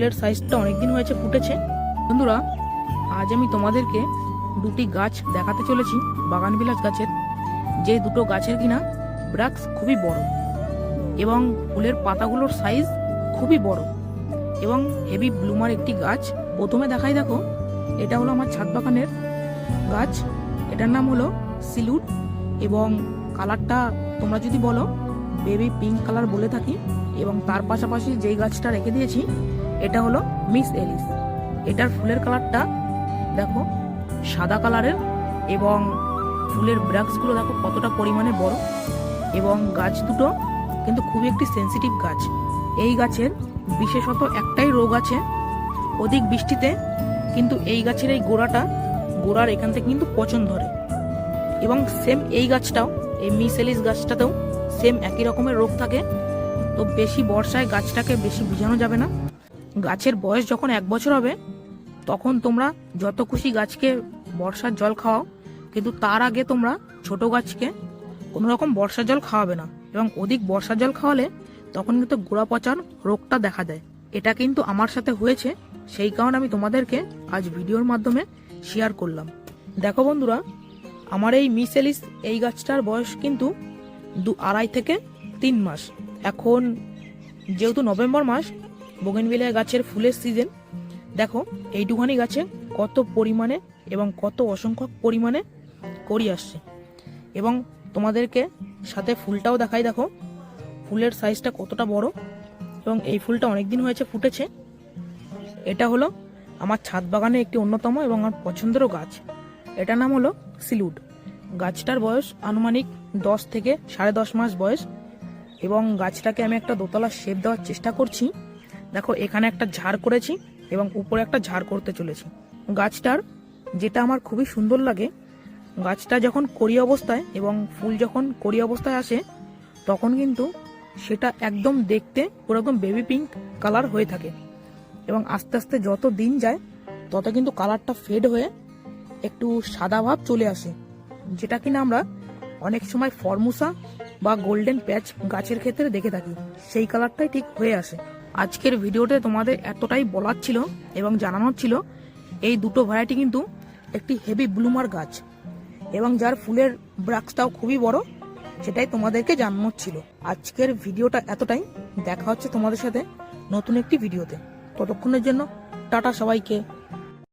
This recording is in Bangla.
ফুলের সাইজটা অনেকদিন হয়েছে ফুটেছে। বন্ধুরা, আজ আমি তোমাদেরকে দুটি গাছ দেখাতে চলেছি, বাগান বিলাস গাছের। যে দুটো গাছের কিনা ব্রাক্স খুবই বড় এবং ফুলের পাতাগুলোর সাইজ খুবই বড় এবং হেভি ব্লুমার একটি গাছ। প্রথমে দেখাই দেখো, এটা হলো আমার ছাদ বাগানের গাছ। এটার নাম হলো সিলুট এবং কালারটা তোমরা যদি বলো বেবি পিঙ্ক কালার বলে থাকি এবং তার পাশাপাশি যেই গাছটা রেখে দিয়েছি এটা হলো মিস এলিস। এটার ফুলের কালারটা দেখো সাদা কালারের এবং ফুলের ব্রাক্সগুলো দেখো কতটা পরিমাণে বড়। এবং গাছ দুটো কিন্তু খুবই একটি সেনসিটিভ গাছ। এই গাছের বিশেষত একটাই রোগ আছে অধিক বৃষ্টিতে, কিন্তু এই গাছের এই গোড়াটা গোড়ার এখান থেকে কিন্তু পচন ধরে। এবং সেম এই গাছটাও, এই মিসেলিস গাছটাতেও সেম একই রকমের রোগ থাকে। তো বেশি বর্ষায় গাছটাকে বেশি ভিজানো যাবে না। গাছের বয়স যখন এক বছর হবে, তখন তোমরা যত খুশি গাছকে বর্ষার জল খাওয়াও, কিন্তু তার আগে তোমরা ছোট গাছকে কোনো রকম বর্ষার জল খাওয়াবে না। এবং অধিক বর্ষার জল খাওয়ালে তখন কিন্তু গোড়া পচার রোগটা দেখা দেয়। এটা কিন্তু আমার সাথে হয়েছে, সেই কারণে আমি তোমাদেরকে আজ ভিডিওর মাধ্যমে শেয়ার করলাম। দেখো বন্ধুরা, আমার এই মিসেলিস এই গাছটার বয়স কিন্তু দু আড়াই থেকে তিন মাস। এখন যেহেতু নভেম্বর মাস বোগেনভিলিয়া গাছের ফুলের সিজন দেখো, এইটুখানি গাছে কত পরিমাণে এবং কত অসংখ্য পরিমাণে করি আসছে। এবং তোমাদেরকে সাথে ফুলটাও দেখাই, দেখো, ফুলের সাইজটা কতটা বড় এবং এই ফুলটা অনেক দিন হয়েছে ফুটেছে। এটা হলো আমার ছাদ বাগানে একটি অন্যতম এবং আমার পছন্দেরও গাছ। এটার নাম হলো সিলুড গাছটার বয়স আনুমানিক দশ থেকে সাড়ে দশ মাস বয়স এবং গাছটাকে আমি একটা দোতলা শেপ দেওয়ার চেষ্টা করছি। দেখো, এখানে একটা ঝাড় করেছি এবং উপরে একটা ঝাড় করতে চলেছি। গাছটার যেটা আমার খুবই সুন্দর লাগে, গাছটা যখন কড়ি অবস্থায় এবং ফুল যখন কড়ি অবস্থায় আসে, তখন কিন্তু সেটা একদম দেখতে পুরো একদম বেবি পিঙ্ক কালার হয়ে থাকে। এবং আস্তে আস্তে যত দিন যায়, তত কিন্তু কালারটা ফেড হয়ে একটু সাদা ভাব চলে আসে, যেটা কিনা আমরা অনেক সময় ফর্মুসা বা গোল্ডেন প্যাচ গাছের ক্ষেত্রে দেখে থাকি। সেই কালারটাই ঠিক হয়ে আসে। আজকের ভিডিওতে তোমাদের এতটাই বলার ছিল এবং জানানোর ছিল, এই দুটো ভ্যারাইটি কিন্তু একটি হেভি ব্লুমার গাছ এবং যার ফুলের ব্রাক্সটাও খুবই বড়, সেটাই তোমাদেরকে জানানোর ছিল। আজকের ভিডিওটা এতটাই, দেখা হচ্ছে তোমাদের সাথে নতুন একটি ভিডিওতে। ততক্ষণের জন্য টাটা সবাইকে।